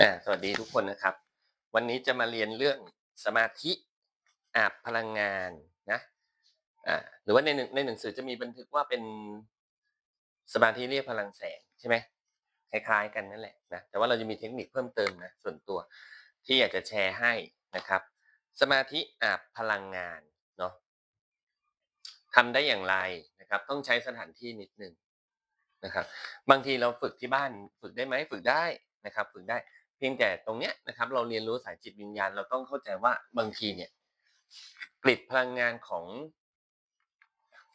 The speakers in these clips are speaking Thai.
อ่าสวัสดีทุกคนนะครับ วันนี้จะมาเรียนเรื่องสมาธิอาบพลังงานนะอ่าหรือว่าในหนึ่งในหนังสือจะมีบันทึกว่าเป็นสมาธิเรียกพลังแสงใช่ไหมคล้ายๆ กันนั่นแหละนะแต่ว่าเราจะมีเทคนิคเพิ่มเติมนะส่วนตัวที่อยากจะแชร์ให้นะครับ สมาธิอาบพลังงานเนาะทำได้อย่างไรนะครับ ต้องใช้สถานที่นิดนึงนะครับ บางทีเราฝึกที่บ้านฝึกได้ไหมฝึกได้นะครับ ฝึกได้ เพียงแต่ตรงเนี้ยนะครับ เราเรียนรู้สายจิตวิญญาณ เราต้องเข้าใจว่าบางทีเนี่ยกริดพลังงานของ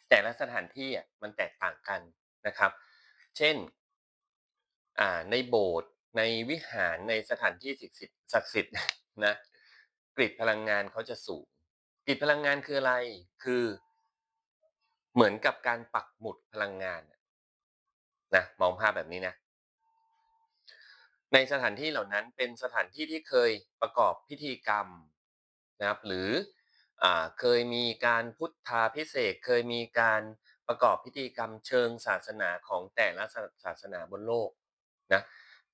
แต่ละสถานที่อะมันแตกต่างกันนะครับ เช่นอ่าในโบสถ์ในวิหารในสถานที่ศักดิ์สิทธิ์ศักดิ์สิทธิ์นะกริดพลังงานเขาจะสูงกริดพลังงานคืออะไรคือ เหมือนกับการปักหมุดพลังงานนะมองภาพแบบนี้นะ ในสถานที่เหล่านั้นเป็นสถานที่ที่เคยประกอบพิธีกรรมนะครับหรืออเคยมีการพุทธาพิเศษเคยมีการประกอบพิธีกรรมเชิงศาสนาของแต่ละศาศาสนาบนโลกนะ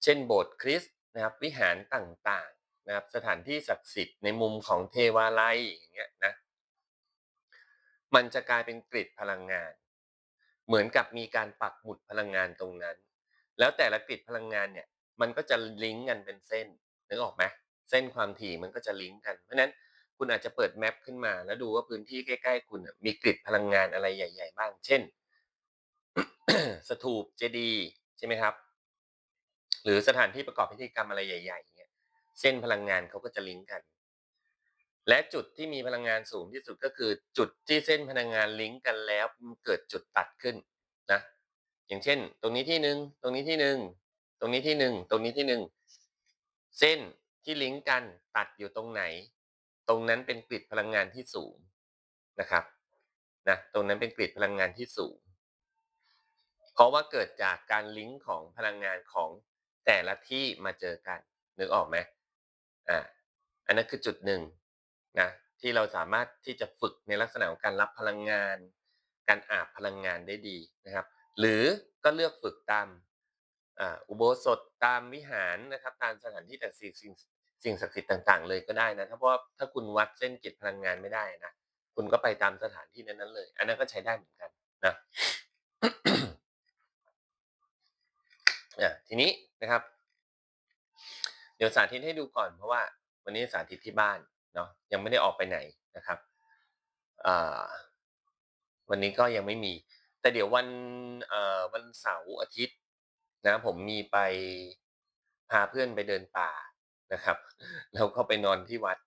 เช่นโบสถ์คริสต์นะครับวิหารต่างๆนะครับสถานที่ศักดิ์สิทธิ์ในมุมของเทวาลัยอย่างเงี้ยนะมันจะกลายเป็นกริดพลังงาน เหมือนกับมีการปักหมุดพลังงานตรงนั้น แล้วแต่ละกริดพลังงานเนี่ย มันก็จะลิงก์กันเป็นเส้นนึกออกไหมเส้นความถี่มันก็จะลิงก์กัน เพราะนั้นคุณอาจจะเปิดแมปขึ้นมาแล้วดูว่าพื้นที่ใกล้ๆ คุณมีกริดพลังงานอะไรใหญ่ ๆ บ้าง เช่น สถูปเจดีใช่ไหมครับ หรือสถานที่ประกอบพิธีกรรมอะไรใหญ่ๆเงี้ยเส้นพลังงานเขาก็จะลิงก์กัน และจุดที่มีพลังงานสูงที่สุดก็คือ จุดที่เส้นพลังงานลิงก์กันแล้วเกิดจุดตัดขึ้นนะอย่างเช่น ตรงนี้ที่หนึ่งตรงนี้ที่หนึ่ง ตรงนี้ที่หนึ่งตรงนี้ที่หนึ่งเส้นที่ลิงก์กันตัดอยู่ตรงไหน ตรงนั้นเป็นกริดพลังงานที่สูงนะครับนะตรงนั้นเป็นกริดพลังงานที่สูง เพราะว่าเกิดจากการลิงก์ของพลังงานของแต่ละที่มาเจอกันนึกออกไหมอ่าอันนั้นคือจุดหนึ่งนะที่เราสามารถที่จะฝึกในลักษณะของการรับพลังงาน การอาบพลังงานได้ดีนะครับ หรือก็เลือกฝึกตาม อุโบสถตามวิหารนะครับ ตามสถานที่แต่สิ่งสิ่งสิ่งศักดิ์สิทธิ์ต่างๆ เลยก็ได้นะถ้าเพราะว่าถ้าคุณวัดเส้นจิตพลังงานไม่ได้นะคุณก็ไปตามสถานที่นั้นๆเลย อันนั้นก็ใช้ได้เหมือนกันนะะทีนี้นะครับ เดี๋ยวสาธิตให้ดูก่อนเพราะว่า วันนี้สาธิตที่บ้านเนาะยังไม่ได้ออกไปไหนนะครับวันนี้ก็ยังไม่มี แต่เดี๋ยววันวันเสาร์อาทิตย์ นะผมมีไปพาเพื่อนไปเดินป่านะครับ แล้วก็ไปนอนที่วัด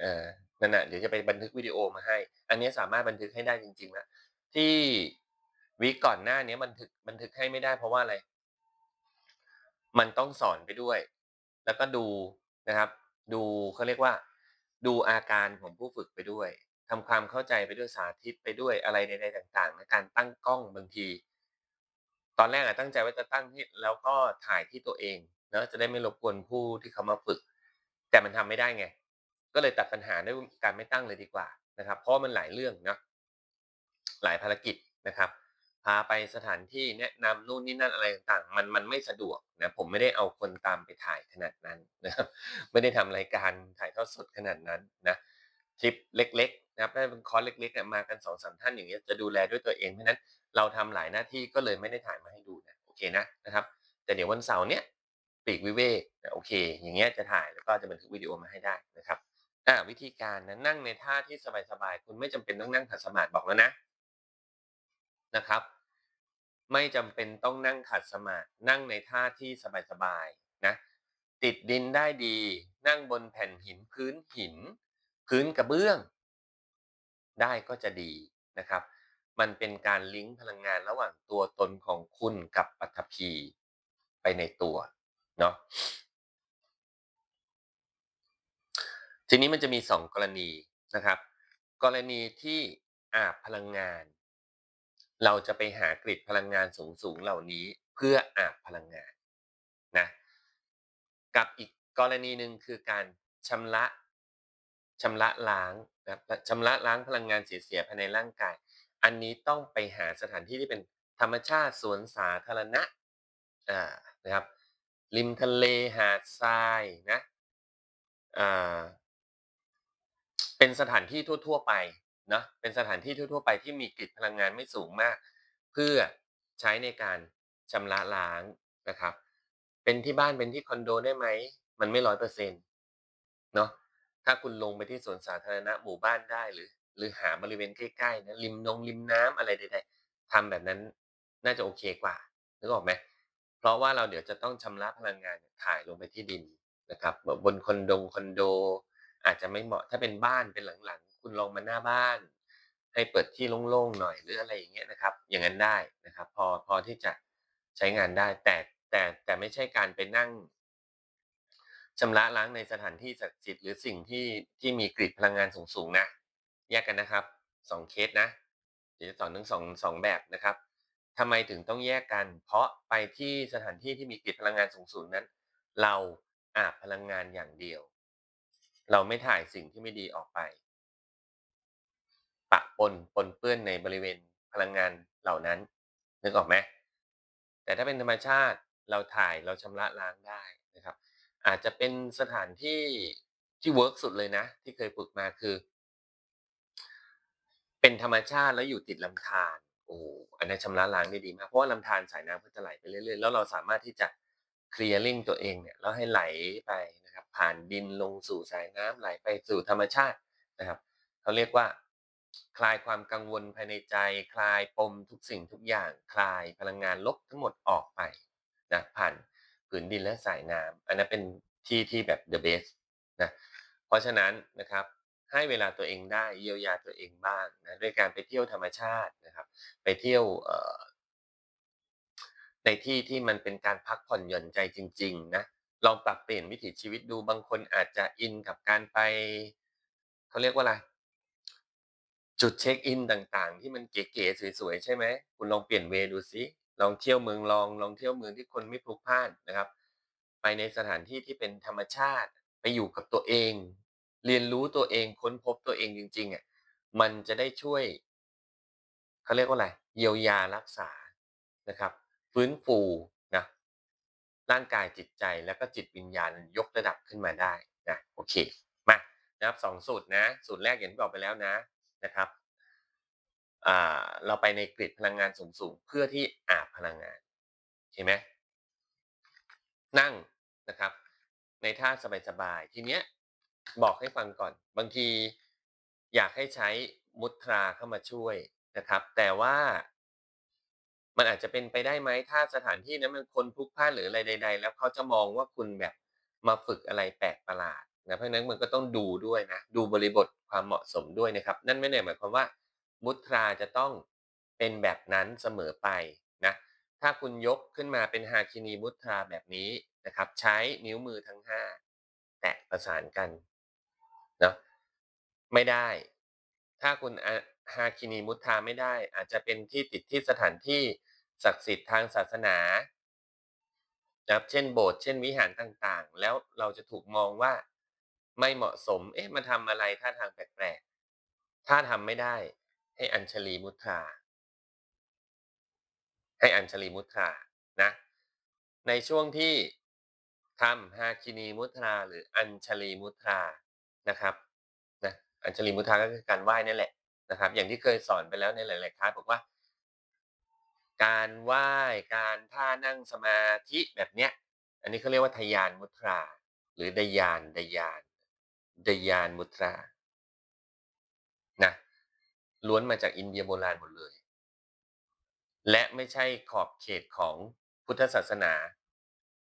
เออนั่นน่ะเดี๋ยวจะไปบันทึกวิดีโอมาให้ อันนี้สามารถบันทึกให้ได้จริงๆนะที่วีก่อนหน้านี้บันทึกบันทึกให้ไม่ได้เพราะว่าอะไร มันต้องสอนไปด้วย แล้วก็ดูนะครับ ดูเขาเรียกว่า ดูอาการของผู้ฝึกไปด้วยทำความเข้าใจไปด้วยสาธิตไปด้วยอะไรใดๆต่างๆในการตั้งกล้องบางที ตอนแรกอะตั้งใจว่าจะตั้งที่แล้วก็ถ่ายที่ตัวเองเนาะจะได้ไม่รบกวนผู้ที่เขามาฝึก แต่มันทำไม่ได้ไง ก็เลยตัดปัญหาด้วยการไม่ตั้งเลยดีกว่านะครับ เพราะมันหลายเรื่องเนาะหลายภารกิจนะครับ พาไปสถานที่แนะนำนู่นนี่นั่นอะไรต่างๆ มันมันไม่สะดวกนะผมไม่ได้เอาคนตามไปถ่ายขนาดนั้นนะครับไม่ได้ทำรายการถ่ายทอดสดขนาดนั้นนะทริปเล็ก ๆ นะครับถ้าเป็นคอร์สเล็กๆเนี่ยมากันสองสามท่านอย่างเงี้ยจะดูแลด้วยตัวเองเพราะนั้น เราทำหลายหน้าที่ก็เลยไม่ได้ถ่ายมาให้ดูนะโอเคนะนะครับ แต่เดี๋ยววันเสาร์เนี้ยปีกวิเวกโอเค อย่างเงี้ยจะถ่ายแล้วก็จะบันทึกวิดีโอมาให้ได้นะครับอ่าวิธีการนะนั่งในท่าที่สบายๆคุณไม่จำเป็นต้องนั่งขัดสมาธิบอกแล้วนะนะครับ ไม่จำเป็นต้องนั่งขัดสมาธินั่งในท่าที่สบายๆนะติดดินได้ดี นั่งบนแผ่นหินพื้นหิน พื้นกระเบื้อง ได้ก็จะดีนะครับ มันเป็นการลิงก์พลังงานระหว่างตัวตนของคุณกับปัทภีไปในตัวเนาะทีนี้มันจะมีสองกรณีนะครับ กรณีที่อาบพลังงาน เราจะไปหากริดพลังงานสูงๆเหล่านี้เพื่ออาบพลังงานนะกับอีกกรณีหนึ่งคือการชำระชำระล้างนะชำระล้างพลังงานเสียๆภายในร่างกาย อันนี้ต้องไปหาสถานที่ที่เป็นธรรมชาติสวนสาธารณะอ่านะครับริมทะเลหาดทรายนะอ่าเป็นสถานที่ทั่ว ๆ ไปเนาะเป็นสถานที่ทั่ว ๆ ไปที่มีกลิ่นพลังงานไม่สูงมาก เพื่อใช้ในการชำระล้างนะครับ เป็นที่บ้านเป็นที่คอนโดได้ไหมมันไม่ร้อยเปอร์เซ็นต์เนาะถ้าคุณลงไปที่สวนสาธารณะหมู่บ้านได้หรือ หรือหาบริเวณใกล้ๆนะริมนงริมน้ำอะไรใดๆทำแบบนั้นน่าจะโอเคกว่านึกออกไหมเพราะว่าเราเดี๋ยวจะต้องชำระพลังงานถ่ายลงไปที่ดินนะครับบบบนคอนโดคอนโด อาจจะไม่เหมาะถ้าเป็นบ้านเป็นหลังๆ คุณลองมาหน้าบ้าน ให้เปิดที่โล่งๆหน่อยหรืออะไรอย่างเงี้ยนะครับ อย่างนั้นได้นะครับ พอพอที่จะใช้งานได้แต่แต่แต่ไม่ใช่การไปนั่งชำระล้างในสถานที่ศักดิ์สิทธิ์หรือสิ่งที่ที่มีกริดพลังงานสูงๆนะ แยกกันนะครับสองเคสนะเดี๋ยวจะสอนทั้งสองสองแบบนะครับทำไมถึงต้องแยกกัน เพราะไปที่สถานที่ที่มีกิดพลังงานสูงๆนั้น เราอาบพลังงานอย่างเดียว เราไม่ถ่ายสิ่งที่ไม่ดีออกไป ปะปนปนเปื้อนในบริเวณพลังงานเหล่านั้นนึกออกไหมแต่ถ้าเป็นธรรมชาติเราถ่ายเราชำระล้างได้นะครับ อาจจะเป็นสถานที่ที่เวิร์กสุดเลยนะ ที่เคยฝึกมาคือ เป็นธรรมชาติแล้วอยู่ติดลำธารโอ้อันนี้ชำระล้างได้ดีมากเพราะว่าลำธารสายน้ำก็จะไหลไปเรื่อยๆแล้วเราสามารถที่จะเคลียร์ลิงตัวเองเนี่ยแล้วให้ไหลไปนะครับผ่านดินลงสู่สายน้ำไหลไปสู่ธรรมชาตินะครับเขาเรียกว่า คลายความกังวลภายในใจ คลายปมทุกสิ่งทุกอย่าง คลายพลังงานลบทั้งหมดออกไปนะผ่านผืนดินและสายน้ำอันนั้นเป็นที่ที่แบบ the best นะเพราะฉะนั้นนะครับ ให้เวลาตัวเองได้เยียวยาตัวเองบ้างนะด้วยการไปเที่ยวธรรมชาตินะครับ ไปเที่ยวในที่ที่มันเป็นการพักผ่อนหย่อนใจจริง ๆ นะลองปรับเปลี่ยนวิถีชีวิตดูบางคนอาจจะอินกับการไปเขาเรียกว่าอะไรจุดเช็คอินต่างๆ ที่มันเก๋ๆสวยๆใช่ไหมคุณลองเปลี่ยนเวดูสิลองเที่ยวเมืองลองลองเที่ยวเมืองที่คนไม่พลุกพล่านนะครับ ไปในสถานที่ที่เป็นธรรมชาติ ไปอยู่กับตัวเอง เรียนรู้ตัวเองค้นพบตัวเองจริงๆอะมันจะได้ช่วยเขาเรียกว่าอะไรเยียวยารักษานะครับ ฟื้นฟูนะร่างกายจิตใจแล้วก็จิตวิญญาณยกระดับขึ้นมาได้นะโอเคมานะครับสองสูตรนะสูตรแรกอย่างที่บอกไปแล้วนะนะครับเราไปในกริดพลังงานสูงๆเพื่อที่อาบพลังงานเห็นไหมนั่งนะครับ ในท่าสบายๆทีเนี้ย บอกให้ฟังก่อน บางทีอยากให้ใช้มุตราเข้ามาช่วยนะครับ แต่ว่ามันอาจจะเป็นไปได้ไหมถ้าสถานที่นั้นมันคนพลุกพล่านหรืออะไรใด ๆ แล้วเขาจะมองว่าคุณแบบมาฝึกอะไรแปลกประหลาดนะเพราะนั้นมันก็ต้องดูด้วยนะ ดูบริบทความเหมาะสมด้วยนะครับ นั่นไม่ได้หมายความว่ามุตราจะต้องเป็นแบบนั้นเสมอไปนะถ้าคุณยกขึ้นมาเป็นฮาคินีมุตราแบบนี้นะครับ ใช้นิ้วมือทั้งห้าแตะประสานกัน นะไม่ได้ ถ้าคุณฮาคินีมุตราไม่ได้ อาจจะเป็นที่ติดที่สถานที่ศักดิ์สิทธิ์ทางศาสนานะครับเช่นโบสถ์เช่นวิหารต่างๆ แล้วเราจะถูกมองว่าไม่เหมาะสม เอ๊ะมาทำอะไรท่าทางแปลกๆ ถ้าทำไม่ได้ให้อัญชลีมุตราให้อัญชลีมุตรานะ ในช่วงที่ทำฮาคินีมุตราหรืออัญชลีมุตรา นะครับนะอัญชลีมุตราก็คือการไหว้นั่นแหละนะครับ อย่างที่เคยสอนไปแล้วในหลาย ๆคลาสบอกว่า การไหว้การท่านั่งสมาธิแบบเนี้ย อันนี้เขาเรียกว่าทยานมุตรา หรือดยานดยานดยานมุตรานะล้วนมาจากอินเดียโบราณหมดเลย และไม่ใช่ขอบเขตของพุทธศาสนา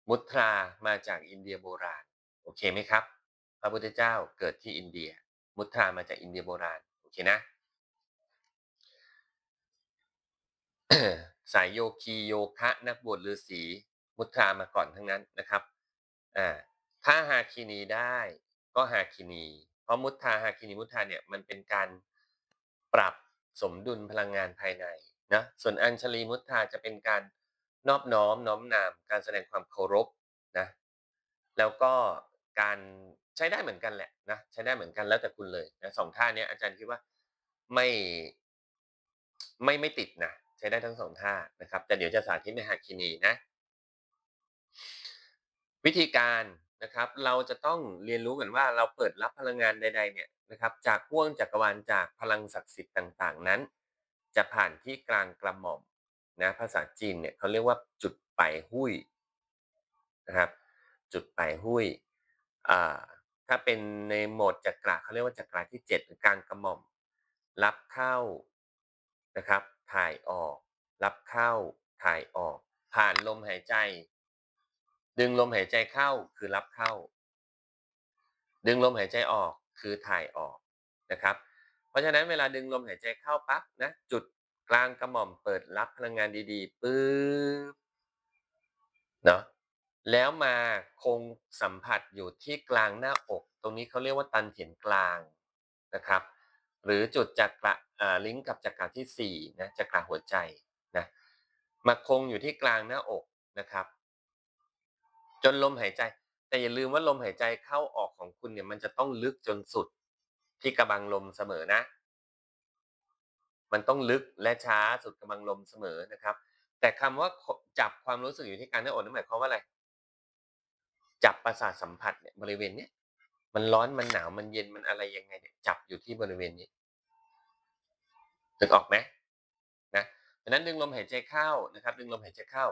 มุตรามาจากอินเดียโบราณ โอเคไหมครับ พระพุทธเจ้าเกิดที่อินเดีย มุตรามาจากอินเดียโบราณโอเคนะสายโยคีโยคะนักบวชฤาษีมุตรามาก่อนทั้งนั้นนะครับอ่าถ้าฮาคินีได้ก็ฮาคินี เพราะมุตราฮาคินีมุตราเนี่ยมันเป็นการปรับสมดุลพลังงานภายในนะส่วนอัญชลีมุตราจะเป็นการนอบน้อมน้อมนามการแสดงความเคารพนะแล้วก็การ ใช้ได้เหมือนกันแหละนะใช้ได้เหมือนกันแล้วแต่คุณเลยนะสองท่านี้อาจารย์คิดว่าไม่ไม่ไม่ติดนะใช้ได้ทั้งสองท่านะครับ แต่เดี๋ยวจะสาธิตในฮาคินีนะ วิธีการนะครับ เราจะต้องเรียนรู้ก่อนว่าเราเปิดรับพลังงานใด ๆ เนี่ยนะครับ จากห้วงจักรวาลจากพลังศักดิ์สิทธิ์ต่างๆ นั้น จะผ่านที่กลางกระหม่อมนะภาษาจีนเนี่ยเขาเรียกว่าจุดไปหุ้ยนะครับ จุดไปหุ้ยอ่า ถ้าเป็นในโหมดจักระเขาเรียกว่าจักระที่ 7 หรือกลางกระหม่อม รับเข้านะครับ ถ่ายออก รับเข้า ถ่ายออก ผ่านลมหายใจ ดึงลมหายใจเข้าคือรับเข้า ดึงลมหายใจออกคือถ่ายออกนะครับ เพราะฉะนั้นเวลาดึงลมหายใจเข้าปั๊บนะจุดกลางกระหม่อมเปิดรับพลังงานดีๆปึ๊บเนาะ แล้วมาคงสัมผัสอยู่ที่กลางหน้าอก ตรงนี้เขาเรียกว่าตันเถียนกลางนะครับ หรือจุดจักระอ่าลิงก์กับจักระที่สี่นะจักระหัวใจนะมาคงอยู่ที่กลางหน้าอกนะครับ จนลมหายใจ แต่อย่าลืมว่าลมหายใจเข้าออกของคุณเนี่ยมันจะต้องลึกจนสุดที่กระบังลมเสมอนะ มันต้องลึกและช้าสุดกำลังลมเสมอนะครับ แต่คำว่าจับความรู้สึกอยู่ที่กลางหน้าอกนั่นหมายความว่าอะไร จับประสาทสัมผัสเนี่ยบริเวณเนี้ยมันร้อนมันหนาวมันเย็นมันอะไรยังไงเนี่ยจับอยู่ที่บริเวณนี้นึกออกไหมนะดังนั้นดึงลมหายใจเข้านะครับ ดึงลมหายใจเข้า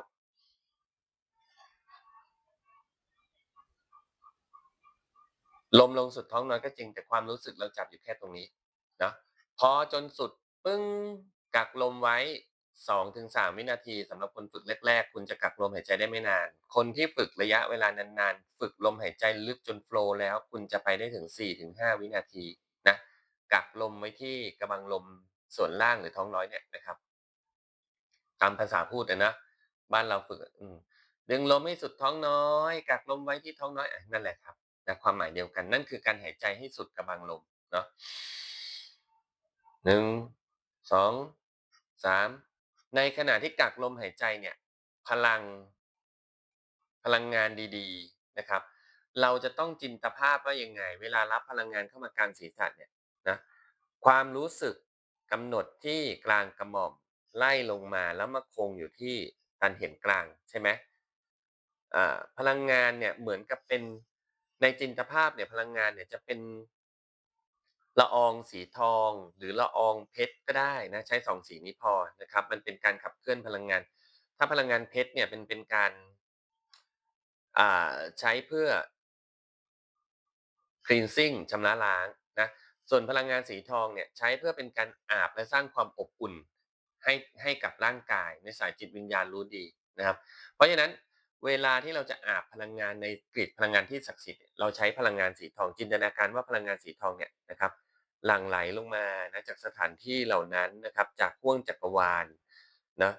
ลมลงสุดท้องน้อยก็จริงแต่ความรู้สึกเราจับอยู่แค่ตรงนี้นะพอจนสุดปึ้งกักลมไว้ 2-3วินาทีสำหรับคนฝึกแรก ๆ คุณจะกักลมหายใจได้ไม่นาน คนที่ฝึกระยะเวลานานๆ ฝึกลมหายใจลึกจนโฟล์แล้ว คุณจะไปได้ถึง4-5วินาทีนะกักลมไว้ที่กระบังลมส่วนล่างหรือท้องน้อยเนี่ยนะครับ ตามภาษาพูดอะนะ บ้านเราฝึกดึงลมให้สุดท้องน้อย กักลมไว้ที่ท้องน้อยอนั่นแหละครับนะความหมายเดียวกันนั่นคือการหายใจให้สุดกระบังลมเนาะหนึ่งสองสาม ในขณะที่กักลมหายใจเนี่ยพลังพลังงานดีๆนะครับ เราจะต้องจินตภาพว่ายังไง เวลารับพลังงานเข้ามากลางศีรษะเนี่ยนะความรู้สึกกำหนดที่กลางกระหม่อมไล่ลงมาแล้วมาคงอยู่ที่ตันเห็นกลางใช่ไหมพลังงานเนี่ยเหมือนกับเป็นในจินตภาพเนี่ยพลังงานเนี่ยจะเป็น ละอองสีทอง หรือละอองเพชรก็ได้นะใช้สองสีนี้พอนะครับ มันเป็นการขับเคลื่อนพลังงาน ถ้าพลังงานเพชรเนี่ยเป็นเป็นการอ่าใช้เพื่อ cleansing ชำระล้างนะส่วนพลังงานสีทองเนี่ยใช้เพื่อเป็นการอาบและสร้างความอบอุ่นให้ให้กับร่างกายในสายจิตวิญญาณรู้ดีนะครับ เพราะฉะนั้นเวลาที่เราจะอาบพลังงานในกริดพลังงานที่ศักดิ์สิทธิ์เราใช้พลังงานสีทองจินตนาการว่าพลังงานสีทองเนี่ยนะครับ หลั่งไหลลงมานะจากสถานที่เหล่านั้นนะครับ จากห้วงจักรวาลนะ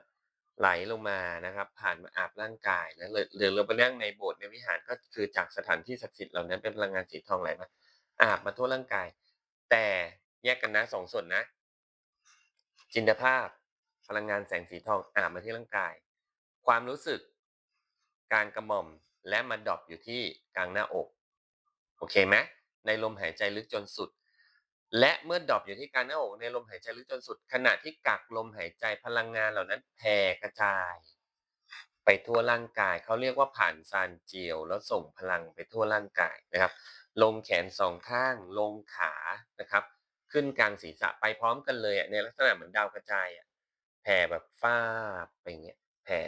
ไหลลงมานะครับ ผ่านมาอาบร่างกายนะหรือหรือเราไปนั่งในโบสถ์ในวิหารก็คือจากสถานที่ศักดิ์สิทธิ์เหล่านั้นเป็นพลังงานสีทองไหลมาอาบมาทั่วร่างกาย แต่แยกกันนะสองส่วนนะ จินตภาพ พลังงานแสงสีทองอาบมาที่ร่างกาย ความรู้สึกการกระหม่อมและมาดรอปอยู่ที่กลางหน้าอก โอเคไหมในลมหายใจลึกจนสุด และเมื่อดรอปอยู่ที่กลางหน้าอกในลมหายใจลึกจนสุด ขณะที่กักลมหายใจพลังงานเหล่านั้นแผ่กระจาย ไปทั่วร่างกายเขาเรียกว่าผ่านซานเจียว แล้วส่งพลังไปทั่วร่างกายนะครับ ลงแขนสองข้าง ลงขานะครับ ขึ้นกลางศีรษะไปพร้อมกันเลยอะในลักษณะเหมือนดาวกระจายอะแผ่แบบฟ้าไปเงี้ยแผ่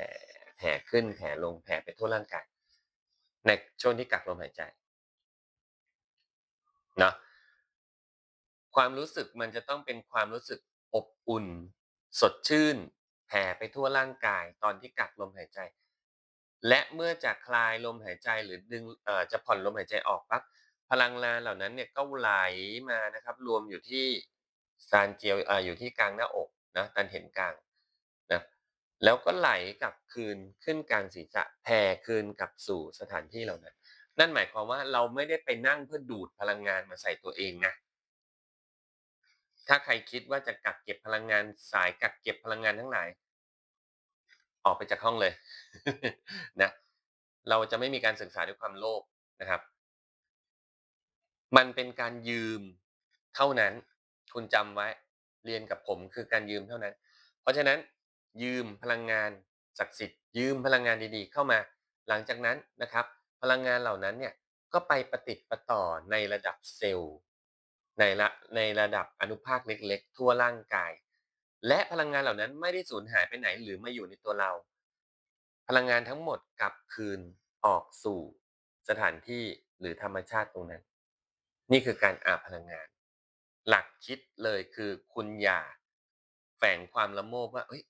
แผ่ขึ้นแผ่ลงแผ่ไปทั่วร่างกายในช่วงที่กักลมหายใจเนาะ ความรู้สึกมันจะต้องเป็นความรู้สึกอบอุ่น สดชื่นแผ่ไปทั่วร่างกายตอนที่กักลมหายใจ และเมื่อจะคลายลมหายใจหรือดึงจะผ่อนลมหายใจออกปั๊บพลังงานเหล่านั้นเนี่ยก็ไหลมานะครับ รวมอยู่ที่ซานเจียวเอ่ออยู่ที่กลางหน้าอกนะตันเห็นกลางนะแล้วก็ไหลกลับคืนขึ้นกลางศีรษะแผ่คืนกลับสู่สถานที่เหล่านั้น นั่นหมายความว่าเราไม่ได้ไปนั่งเพื่อดูดพลังงานมาใส่ตัวเองนะ ถ้าใครคิดว่าจะกักเก็บพลังงานสายกักเก็บพลังงานทั้งหลาย ออกไปจากห้องเลยนะ เราจะไม่มีการศึกษาด้วยความโลภนะครับ มันเป็นการยืมเท่านั้น คุณจำไว้เรียนกับผมคือการยืมเท่านั้น เพราะฉะนั้น ยืมพลังงานศักดิ์สิทธิ์ยืมพลังงานดีๆ เข้ามา หลังจากนั้นนะครับ พลังงานเหล่านั้นเนี่ยก็ไปประติดประต่อในระดับเซลล์ ในระในระดับอนุภาคเล็กๆ ทั่วร่างกาย และพลังงานเหล่านั้นไม่ได้สูญหายไปไหนหรือมาอยู่ในตัวเรา พลังงานทั้งหมดกลับคืนออกสู่สถานที่หรือธรรมชาติตรงนั้น นี่คือการอาบพลังงาน หลักคิดเลยคือคุณอย่าแฝงความละโมบว่าเอ้ย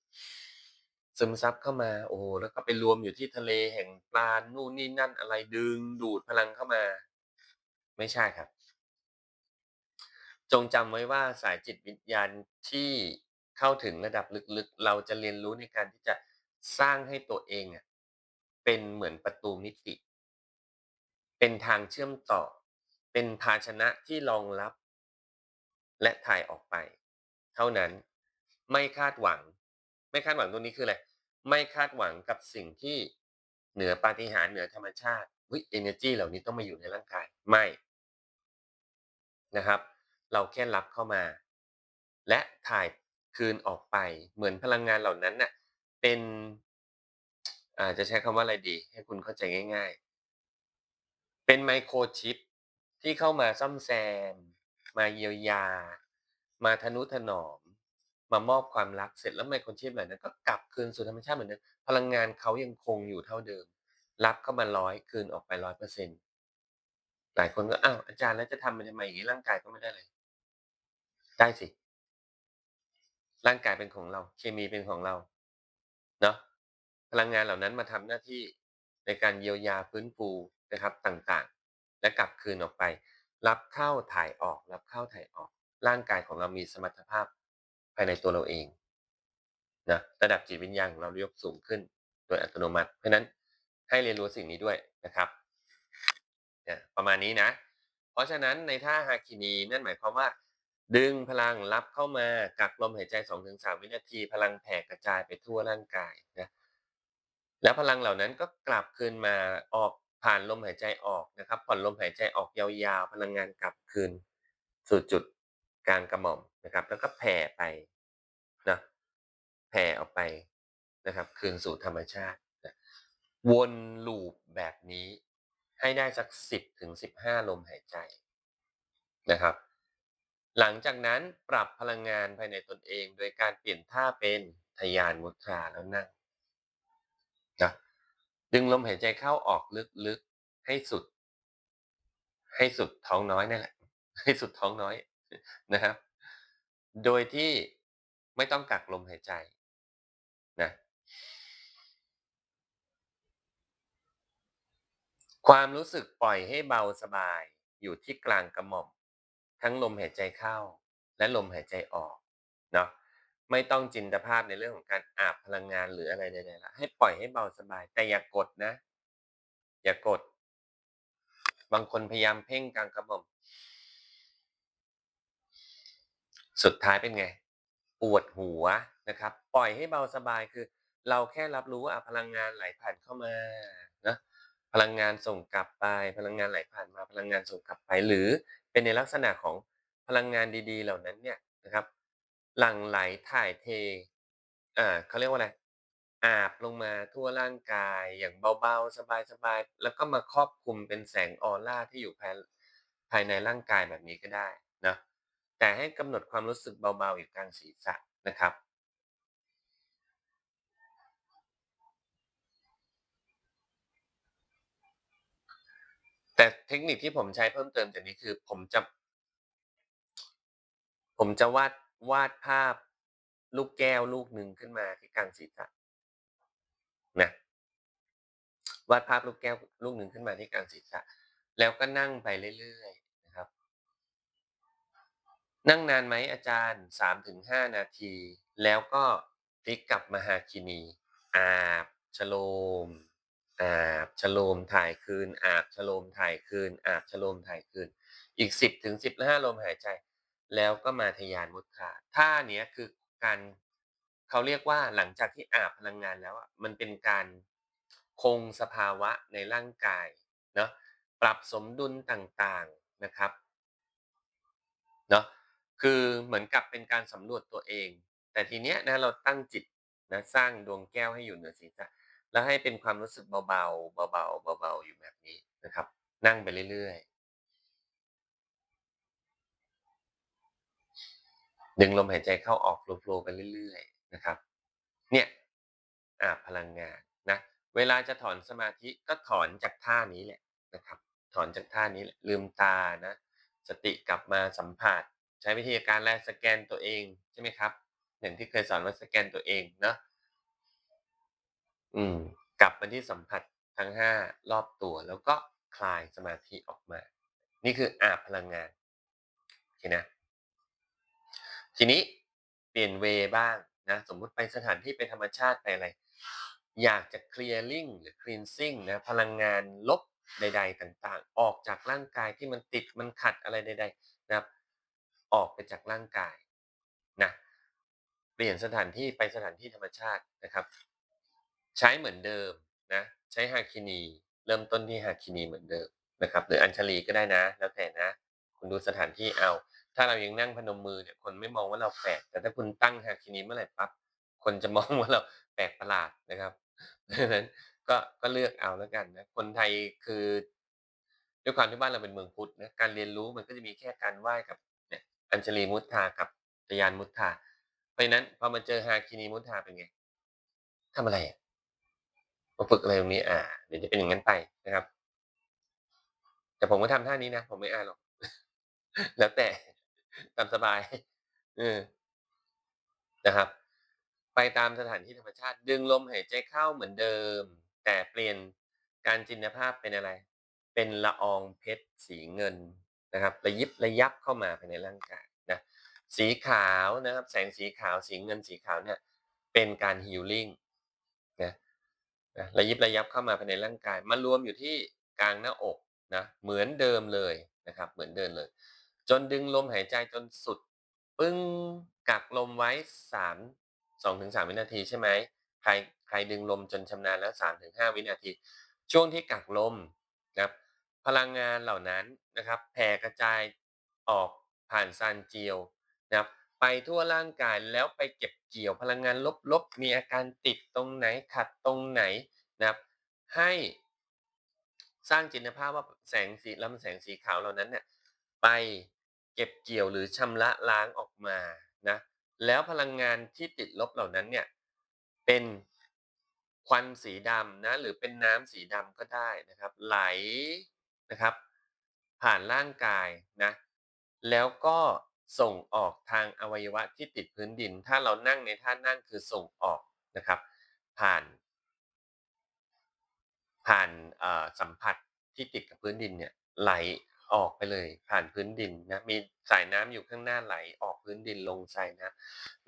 ซึมซับเข้ามา โอ้แล้วก็ไปรวมอยู่ที่ทะเลแห่งปรานู่นนี่นั่นอะไรดึงดูดพลังเข้ามา ไม่ใช่ครับ จงจำไว้ว่าสายจิตวิญญาณที่เข้าถึงระดับลึกๆ เราจะเรียนรู้ในการที่จะสร้างให้ตัวเองอะเป็นเหมือนประตูมิติ เป็นทางเชื่อมต่อ เป็นภาชนะที่รองรับ และถ่ายออกไป เท่านั้นไม่คาดหวัง ไม่คาดหวังตรงนี้คืออะไรไม่คาดหวังกับสิ่งที่เหนือปาฏิหาริย์เหนือธรรมชาติอุ๊ยเอเนอร์จีเหล่านี้ต้องมาอยู่ในร่างกายไม่นะครับ เราแค่รับเข้ามา และถ่ายคืนออกไป เหมือนพลังงานเหล่านั้นน่ะเป็นอ่าจะใช้คำว่าอะไรดี ให้คุณเข้าใจง่าย ๆ เป็น microchip ที่เข้ามาซ่อมแซม มาเยียวยา มาทนุถนอม มามอบความรักเสร็จแล้ว microchip เหล่านั้นก็กลับคืนสู่ธรรมชาติเหมือนเดิมพลังงานเขายังคงอยู่เท่าเดิม รับเข้ามา100คืนออกไป100%หลายคนก็อ้าวอาจารย์แล้วจะทำไปทำไมอย่างงี้ร่างกายก็ไม่ได้อะไร ได้สิ ร่างกายเป็นของเรา เคมีเป็นของเราเนาะพลังงานเหล่านั้นมาทำหน้าที่ในการเยียวยาฟื้นฟูนะครับต่างๆ และกลับคืนออกไป รับเข้าถ่ายออก รับเข้าถ่ายออก ร่างกายของเรามีสมรรถภาพภายในตัวเราเองนะระดับจิตวิญญาณของเรายกสูงขึ้นโดยอัตโนมัติ เพราะฉะนั้นให้เรียนรู้สิ่งนี้ด้วยนะครับเนี่ยประมาณนี้นะ เพราะฉะนั้นในท่าฮาคินีนั่นหมายความว่า ดึงพลังรับเข้ามากักลมหายใจ 2-3 วินาที พลังแผ่กระจายไปทั่วร่างกายนะแล้วพลังเหล่านั้นก็กลับคืนมาออกผ่านลมหายใจออกนะครับ ผ่อนลมหายใจออกยาวๆ พลังงานกลับคืน สู่จุดกลางกระหม่อมนะครับ แล้วก็แผ่ไปนะแผ่ออกไปนะครับ คืนสู่ธรรมชาตินะวน loop แบบนี้ให้ได้สัก10-15ลมหายใจนะครับ หลังจากนั้นปรับพลังงานภายในตนเอง โดยการเปลี่ยนท่าเป็นทะยานมุทราแล้วนั่งนะดึงลมหายใจเข้าออกลึกๆ ให้สุด ให้สุดท้องน้อยนั่นแหละ ให้สุดท้องน้อยนะครับ โดยที่ไม่ต้องกักลมหายใจนะความรู้สึกปล่อยให้เบาสบายอยู่ที่กลางกระหม่อม ทั้งลมหายใจเข้า และลมหายใจออกเนาะไม่ต้องจินตภาพในเรื่องของการอาบพลังงานหรืออะไรใดๆแล้วให้ปล่อยให้เบาสบาย แต่อย่ากดนะ อย่ากด บางคนพยายามเพ่งกลางกระหม่อมสุดท้ายเป็นไง ปวดหัวนะครับ ปล่อยให้เบาสบายคือ เราแค่รับรู้ว่าพลังงานไหลผ่านเข้ามานะพลังงานส่งกลับไป พลังงานไหลผ่านมาพลังงานส่งกลับไป หรือ เป็นในลักษณะของพลังงานดีๆ เหล่านั้นเนี่ยนะครับหลั่งไหลถ่ายเทอ่าเขาเรียกว่าอะไรอาบลงมาทั่วร่างกายอย่างเบาๆ สบายๆ แล้วก็มาครอบคลุมเป็นแสงออราที่อยู่ภายภายในร่างกายแบบนี้ก็ได้นะแต่ให้กำหนดความรู้สึกเบาๆอยู่กลางศีรษะนะครับ แต่เทคนิคที่ผมใช้เพิ่มเติมจากนี้คือผมจะ ผมจะวาดวาดภาพลูกแก้วลูกหนึ่งขึ้นมาที่กลางศีรษะนะวาดภาพลูกแก้วลูกหนึ่งขึ้นมาที่กลางศีรษะ แล้วก็นั่งไปเรื่อยๆนะครับ นั่งนานไหมอาจารย์3-5นาที แล้วก็พลิกกลับมาฮาคินีอาบชโลม อาบชโลมถ่ายคืน อาบชโลมถ่ายคืน อาบชโลมถ่ายคืน อีก 10-15ลมหายใจ แล้วก็มาทยานมุทราท่าเนี้ยคือการเขาเรียกว่าหลังจากที่อาบพลังงานแล้วอะมันเป็นการคงสภาวะในร่างกายเนาะปรับสมดุลต่างๆนะครับเนาะคือเหมือนกับเป็นการสำรวจตัวเอง แต่ทีเนี้ยนะเราตั้งจิตนะสร้างดวงแก้วให้อยู่เหนือศีรษะ แล้วให้เป็นความรู้สึกเบาๆเบาๆเบาๆอยู่แบบนี้นะครับ นั่งไปเรื่อยๆดึงลมหายใจเข้าออกโฟลว์ๆไปเรื่อยๆนะครับ เนี่ยอาพลังงานนะเวลาจะถอนสมาธิก็ถอนจากท่านี้แหละนะครับ ถอนจากท่านี้ลืมตานะสติกลับมาสัมผัส ใช้วิธีการแรกสแกนตัวเองใช่ไหมครับอย่างที่เคยสอนว่าสแกนตัวเองเนาะ อืมกลับมาที่สัมผัสทั้งห้ารอบตัว แล้วก็คลายสมาธิออกมา นี่คืออาบพลังงานโอเคนะ ทีนี้เปลี่ยนเวบ้างนะสมมุติไปสถานที่ไปธรรมชาติไปอะไร อยากจะ clearing หรือ cleansing นะพลังงานลบใด ๆ ต่างๆ ออกจากร่างกายที่มันติดมันขัดอะไรใด ๆ นะครับ ออกไปจากร่างกายนะเปลี่ยนสถานที่ไปสถานที่ธรรมชาตินะครับ ใช้เหมือนเดิมนะใช้ฮาคินีเริ่มต้นที่ฮาคินีเหมือนเดิมนะครับหรืออัญชลีก็ได้นะ แล้วแต่นะ คุณดูสถานที่เอา ถ้าเรายังนั่งพนมมือเนี่ยคนไม่มองว่าเราแปลกแต่ถ้าคุณตั้งฮาคินีเมื่อไหร่ปั๊บคนจะมองว่าเราแปลกประหลาดนะครับดังนั้นก็ก็เลือกเอาแล้วกันนะคนไทยคือด้วยความที่บ้านเราเป็นเมืองพุทธนะการเรียนรู้มันก็จะมีแค่การไหว้กับเนี่ยอัญชลีมุทากับทยานมุทาเพราะนั้นพอมาเจอฮาคินีมุทาเป็นไงทำอะไรอะ มาฝึกอะไรตรงนี้ อ่า เดี๋ยวจะเป็นอย่างงั้นไปนะครับ แต่ผมก็ทำท่านี้นะ ผมไม่อายหรอก แล้วแต่ตามสบายเออนะครับ ไปตามสถานที่ธรรมชาติ ดึงลมหายใจเข้าเหมือนเดิม แต่เปลี่ยนการจินตภาพเป็นอะไร เป็นละอองเพชรสีเงินนะครับระยิบระยับเข้ามาภายในร่างกายนะสีขาวนะครับ แสงสีขาวสีเงินสีขาวเนี่ย เป็นการ healing นะ นะระยิบระยับเข้ามาภายในร่างกายมารวมอยู่ที่กลางหน้าอกนะเหมือนเดิมเลยนะครับ เหมือนเดิมเลย จนดึงลมหายใจจนสุด ปึ้งกักลมไว้3 2-3วินาทีใช่ไหมใครใครดึงลมจนชำนาญแล้ว3-5วินาที ช่วงที่กักลมนะครับพลังงานเหล่านั้นนะครับแผ่กระจายออกผ่านซานเจียวนะครับ ไปทั่วร่างกายแล้วไปเก็บเกี่ยวพลังงานลบๆ มีอาการติดตรงไหนขัดตรงไหนนะครับ ให้สร้างจินตภาพว่าแสงสีลำแสงสีขาวเหล่านั้นเนี่ยไปเก็บเกี่ยวหรือชำระล้างออกมานะแล้วพลังงานที่ติดลบเหล่านั้นเนี่ยเป็นควันสีดำนะหรือเป็นน้ำสีดำก็ได้นะครับ ไหลนะครับ ผ่านร่างกายนะแล้วก็ ส่งออกทางอวัยวะที่ติดพื้นดิน ถ้าเรานั่งในท่านั่งคือส่งออกนะครับ ผ่าน ผ่านสัมผัสที่ติดกับพื้นดินเนี่ยไหลออกไปเลยผ่านพื้นดินนะมีสายน้ำอยู่ข้างหน้าไหลออกพื้นดินลงทรายนะ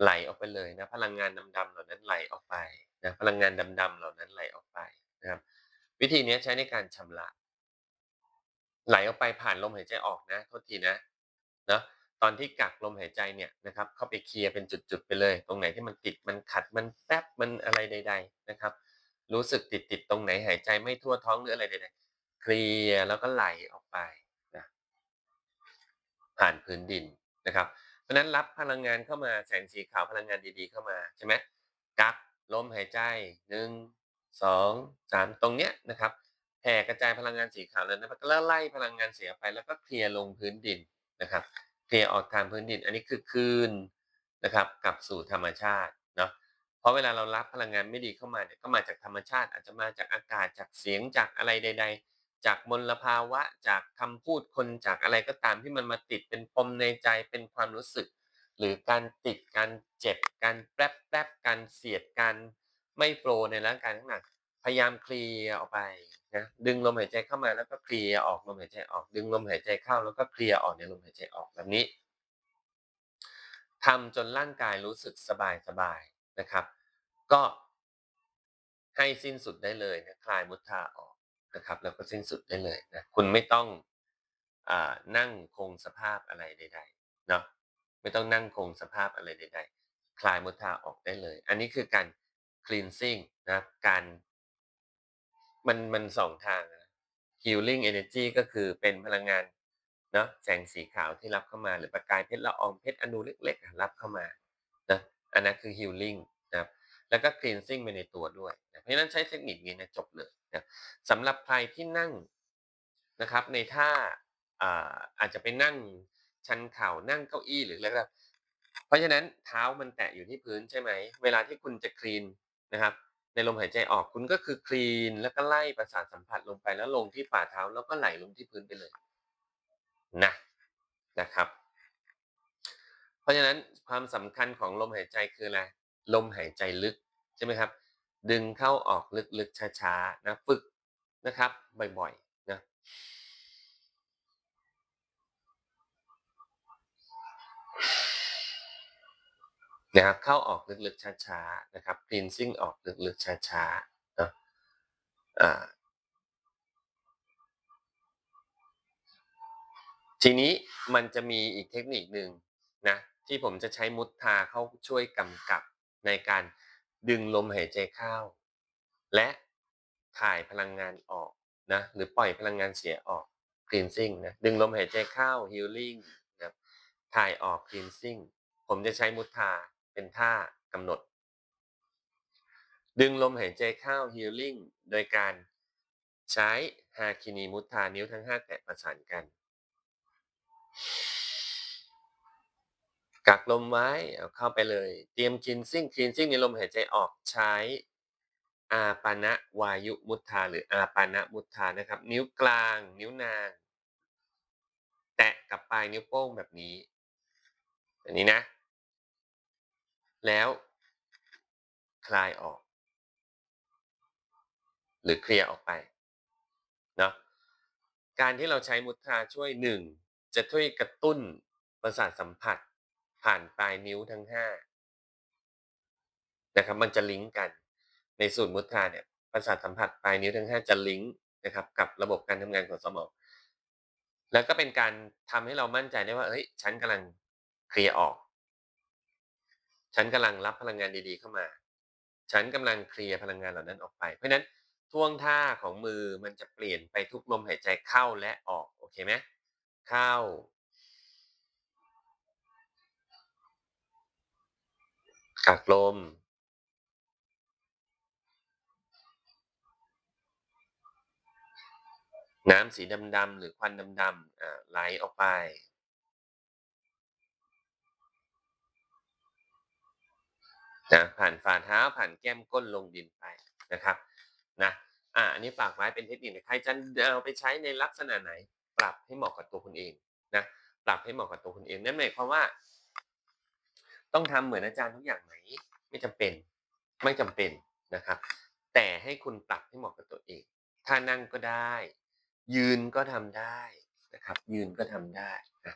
ไหลออกไปเลยนะพลังงานดำๆเหล่านั้นไหลออกไปนะพลังงานดำๆเหล่านั้นไหลออกไปนะครับ วิธีนี้ใช้ในการชำระ ไหลออกไปผ่านลมหายใจออกนะโทษทีนะเนาะ ตอนที่กักลมหายใจเนี่ยนะครับเข้าไปเคลียร์เป็นจุดๆไปเลย ตรงไหนที่มันติดมันขัดมันแป๊บมันอะไรใด ๆนะครับ รู้สึกติดๆตรงไหนหายใจไม่ทั่วท้องหรืออะไรใดๆเคลียร์แล้วก็ไหลออกไปนะผ่านพื้นดินนะครับเพราะนั้นรับพลังงานเข้ามาแสงสีขาวพลังงานดีๆ เข้ามาใช่ไหมกักลมหายใจ1-2-3ตรงเนี้ยนะครับแผ่กระจายพลังงานสีขาวนั้นนะแล้วไล่พลังงานเสียไปแล้วก็เคลียร์ลงพื้นดินนะครับ เคลียร์ออกทางพื้นดิน อันนี้คือคืนนะครับกลับสู่ธรรมชาติเนาะเพราะเวลาเรารับพลังงานไม่ดีเข้ามาเนี่ยก็มาจากธรรมชาติ อาจจะมาจากอากาศจากเสียงจากอะไรใด ๆ จากมลภาวะจากคำพูดคนจากอะไรก็ตามที่มันมาติดเป็นปมในใจเป็นความรู้สึก หรือการติดการเจ็บการแป๊บๆการเสียดการไม่โฟลในร่างกายทั้งหนักพยายามเคลียร์ออกไป นะดึงลมหายใจเข้ามาแล้วก็เคลียร์ออกลมหายใจออก ดึงลมหายใจเข้าแล้วก็เคลียร์ออกในลมหายใจออกแบบนี้ทำจนร่างกายรู้สึกสบายๆนะครับ ก็ให้สิ้นสุดได้เลยนะคลายมุทาออกนะครับ แล้วก็สิ้นสุดได้เลยนะคุณไม่ต้องอนั่งคงสภาพอะไรใดๆเนาะไม่ต้องนั่งคงสภาพอะไรใด ๆ คลายมุทาออกได้เลย อันนี้คือการ cleansing นะการ มันมัน2ทางนะ healing energy ก็คือเป็นพลังงานเนาะแสงสีขาวที่รับเข้ามา หรือประกายเพชรละอองเพชรอนูเล็กๆ รับเข้ามานะอันนั้นคือ healing นะครับแล้วก็ cleansing ไปในตัวด้วยนะเพราะฉะนั้นใช้เทคนิคนี้นะจบเลยนะสำหรับใครที่นั่งนะครับในท่าอาอาจจะไปนั่งชันเข่านั่งเก้าอี้หรืออะไรก็ได้เพราะฉะนั้นเท้ามันแตะอยู่ที่พื้นใช่ไหม เวลาที่คุณจะคลีนนะครับ ในลมหายใจออกคุณก็คือคลีนแล้วก็ไล่ประสาทสัมผัสลงไปแล้วลงที่ฝ่าเท้าแล้วก็ไหลลงที่พื้นไปเลยนะนะครับ เพราะฉะนั้นความสำคัญของลมหายใจคืออะไรลมหายใจลึกใช่ไหมครับ ดึงเข้าออกลึกๆช้าๆนะฝึกนะครับบ่อยๆนะ นะครับเข้าออกลึกๆช้าๆนะครับ cleansing ออกลึกๆช้าๆนะอ่าทีนี้มันจะมีอีกเทคนิคหนึ่งนะที่ผมจะใช้มุทาเข้าช่วยกำกับในการดึงลมหายใจเข้า และถ่ายพลังงานออกนะหรือปล่อยพลังงานเสียออก cleansing นะดึงลมหายใจเข้า healing นะครับถ่ายออก cleansing ผมจะใช้มุทา เป็นท่ากำหนด ดึงลมหายใจเข้า healing โดยการใช้ฮาคินีมุทธานิ้วทั้งห้าแตะประสานกัน กักลมไว้เอาเข้าไปเลย เตรียมคินซิ่งคินซิ่งในลมหายใจออกใช้อาปานะวายุมุทธาหรืออาปานะมุทธานะครับ นิ้วกลาง นิ้วนาง แตะกับปลายนิ้วโป้งแบบนี้แบบนี้นะ แล้วคลายออก หรือเคลียร์ออกไปเนาะการที่เราใช้มุทราช่วยหนึ่งจะช่วยกระตุ้นประสาทสัมผัส ผ่านปลายนิ้วทั้งห้านะครับ มันจะลิงก์กัน ในสูตรมุทราเนี่ยประสาทสัมผัสปลายนิ้วทั้งห้าจะลิงก์นะครับ กับระบบการทำงานของสมองแล้วก็เป็นการทำให้เรามั่นใจได้ว่าเฮ้ยฉันกำลังเคลียร์ออก ฉันกำลังรับพลังงานดีๆเข้ามา ฉันกำลังเคลียร์พลังงานเหล่านั้นออกไป เพราะฉะนั้นท่วงท่าของมือมันจะเปลี่ยนไปทุกลมหายใจเข้าและออกโอเคไหมเข้า กักลม น้ำสีดำๆหรือควันดำๆอ่าไหลออกไป นะผ่านฝ่าเท้าผ่านแก้มก้นลงดินไปนะครับนะอ่าอันนี้ฝากไว้เป็นเทคนิคใครจะเอาไปใช้ในลักษณะไหน ปรับให้เหมาะกับตัวคุณเองนะปรับให้เหมาะกับตัวคุณเองนั่นหมายความว่า ต้องทำเหมือนอาจารย์ทุกอย่างไหมไม่จำเป็น ไม่จำเป็นนะครับ แต่ให้คุณปรับให้เหมาะกับตัวเอง ถ้านั่งก็ได้ ยืนก็ทำได้นะครับ ยืนก็ทำได้นะ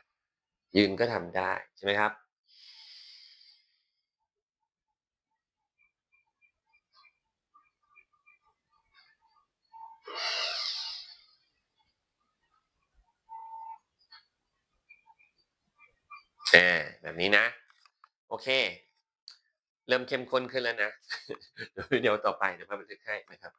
ยืนก็ทำได้ใช่ไหมครับ อ่าแบบนี้นะ โอเค เริ่มเข้มข้นขึ้นแล้วนะเดี๋ยววิดีโอต่อไปเดี๋ยวพาบันทึกให้นะครับ